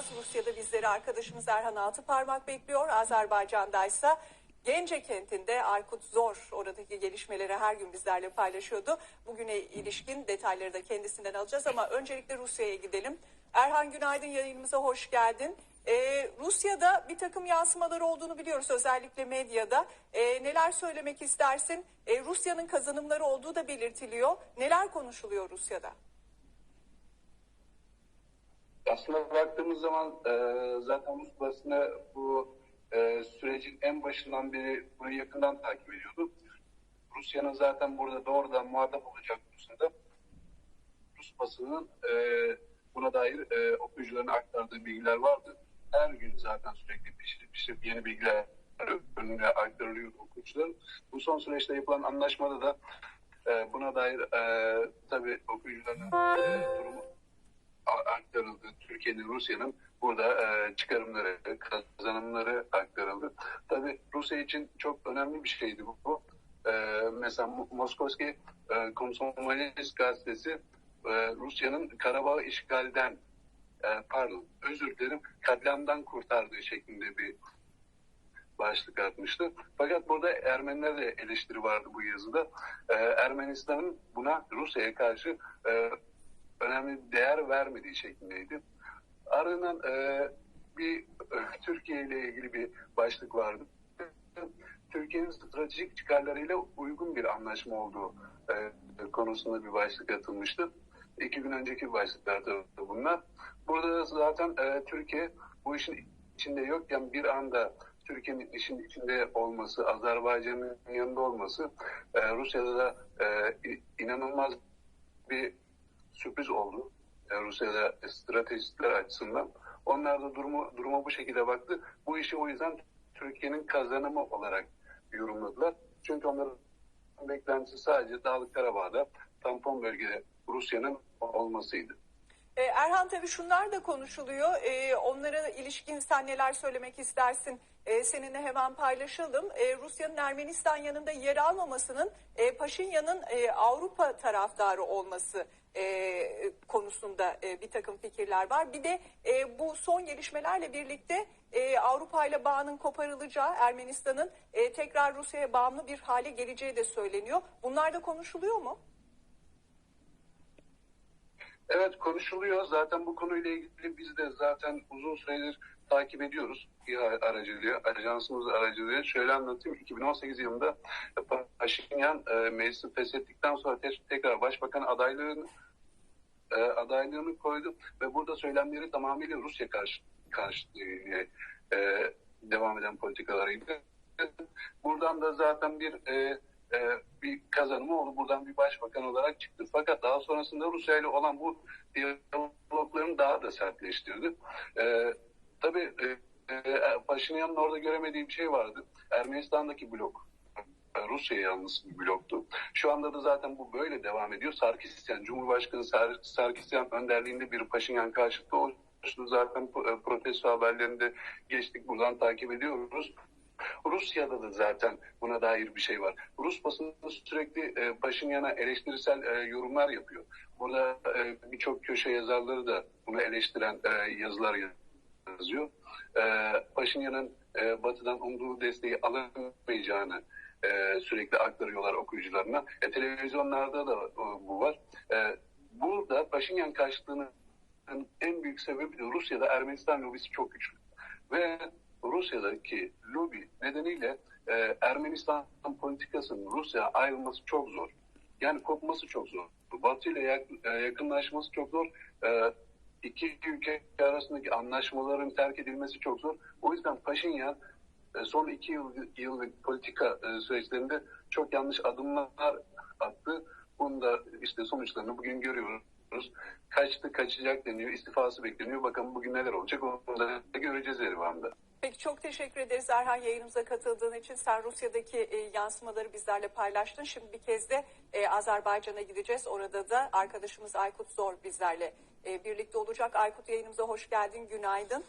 Rusya'da bizleri arkadaşımız Erhan Altıparmak bekliyor. Azerbaycan'daysa Gence kentinde Aykut Zor oradaki gelişmeleri her gün bizlerle paylaşıyordu. Bugüne ilişkin detayları da kendisinden alacağız ama öncelikle Rusya'ya gidelim. Erhan günaydın yayınımıza hoş geldin. Ee, Rusya'da bir takım yansımalar olduğunu biliyoruz özellikle medyada. Ee, neler söylemek istersin? Ee, Rusya'nın kazanımları olduğu da belirtiliyor. Neler konuşuluyor Rusya'da? Aslında baktığımız zaman e, zaten Rus basını bu e, sürecin en başından beri bunu yakından takip ediyordu. Rusya'nın zaten burada doğrudan muhatap olacak konusunda Rus basının e, buna dair e, okuyucularına aktardığı bilgiler vardı. Her gün zaten sürekli pişirip pişirip yeni bilgiler önüne aktarılıyordu okuyucuların. Bu son süreçte yapılan anlaşmada da e, buna dair e, tabii okuyucuların e, durumu aktarıldı. Türkiye'nin, Rusya'nın burada e, çıkarımları, kazanımları aktarıldı. Tabii Rusya için çok önemli bir şeydi bu. E, mesela Mo- Moskovski e, Komsomolets gazetesi e, Rusya'nın Karabağ işgalden e, pardon özür dilerim katliamdan kurtardığı şeklinde bir başlık atmıştı. Fakat burada Ermeniler de eleştiri vardı bu yazıda. E, Ermenistan'ın buna Rusya'ya karşı e, önemli değer vermediği şeklindeydi. Ardından e, bir e, Türkiye ile ilgili bir başlık vardı. Türkiye'nin stratejik çıkarlarıyla uygun bir anlaşma olduğu e, konusunda bir başlık atılmıştı. İki gün önceki başlıklar tabii bunlar. Burada da zaten e, Türkiye bu işin içinde yokken bir anda Türkiye'nin işin içinde olması, Azerbaycan'ın yanında olması e, Rusya'da da e, inanılmaz bir sürpriz oldu. Yani Rusya'da stratejistler açısından. Onlar da durumu, duruma bu şekilde baktı. Bu işi o yüzden Türkiye'nin kazanımı olarak yorumladılar. Çünkü onların beklentisi sadece Dağlık Karabağ'da tampon bölgede Rusya'nın olmasıydı. Ee, Erhan tabii şunlar da konuşuluyor. Ee, onlara ilişkin sen neler söylemek istersin? Ee, seninle hemen paylaşalım. Ee, Rusya'nın Ermenistan yanında yer almamasının e, Paşinyan'ın e, Avrupa taraftarı olması e, konusunda e, bir takım fikirler var. Bir de e, bu son gelişmelerle birlikte e, Avrupa ile bağının koparılacağı Ermenistan'ın e, tekrar Rusya'ya bağımlı bir hale geleceği de söyleniyor. Bunlar da konuşuluyor mu? Evet konuşuluyor. Zaten bu konuyla ilgili biz de zaten uzun süredir takip ediyoruz. İHA aracılığıyla, ajansımız aracılığıyla. Şöyle anlatayım. 2018 yılında Paşinyan e, meclisi feshettikten sonra te- tekrar başbakan adaylığını e, adaylığını koydu ve burada söylemleri tamamıyla Rusya karşı karşıtı e, devam eden politikalarıydı. Buradan da zaten bir e, e, bir kazanımı oldu. Buradan bir başbakan olarak çıktı. Fakat daha sonrasında Rusya ile olan bu diyaloglarını daha da sertleştirdi. E, tabii e, e, Paşinyan'ın orada göremediği bir şey vardı. Ermenistan'daki blok. e, Rusya'ya yalnız bir bloktu. Şu anda da zaten bu böyle devam ediyor. Sarkisyan, Cumhurbaşkanı Sar- Sarkisyan önderliğinde bir Paşinyan karşıtı oluştu. Zaten e, protesto haberlerinde geçtik. Buradan takip ediyoruz. Rusya'da da zaten buna dair bir şey var. Rus basını sürekli e, Paşinyan'a eleştirisel e, yorumlar yapıyor. Burada e, birçok köşe yazarları da bunu eleştiren e, yazılar yazıyor. E, Paşinyan'ın e, batıdan umduğu desteği alamayacağını e, sürekli aktarıyorlar okuyucularına. E, televizyonlarda da e, bu var. E, burada Paşinyan karşıtlığının en büyük sebebi de Rusya'da Ermenistan lobisi çok güçlü. Ve Rusya'daki lobi nedeniyle e, Ermenistan politikasının Rusya ayrılması çok zor. Yani kopması çok zor. Batı ile yak- e, yakınlaşması çok zor. E, iki ülke arasındaki anlaşmaların terk edilmesi çok zor. O yüzden Paşinyan e, son iki yıl, yıllık politika e, süreçlerinde çok yanlış adımlar attı. Bunu da işte sonuçlarını bugün görüyoruz. Kaçtı, kaçacak deniyor, istifası bekleniyor. Bakın bugün neler olacak onu da göreceğiz Erivan'da. Peki çok teşekkür ederiz Erhan yayınımıza katıldığın için. Sen Rusya'daki e, yansımaları bizlerle paylaştın. Şimdi bir kez de e, Azerbaycan'a gideceğiz. Orada da arkadaşımız Aykut Zor bizlerle e, birlikte olacak. Aykut yayınımıza hoş geldin. Günaydın.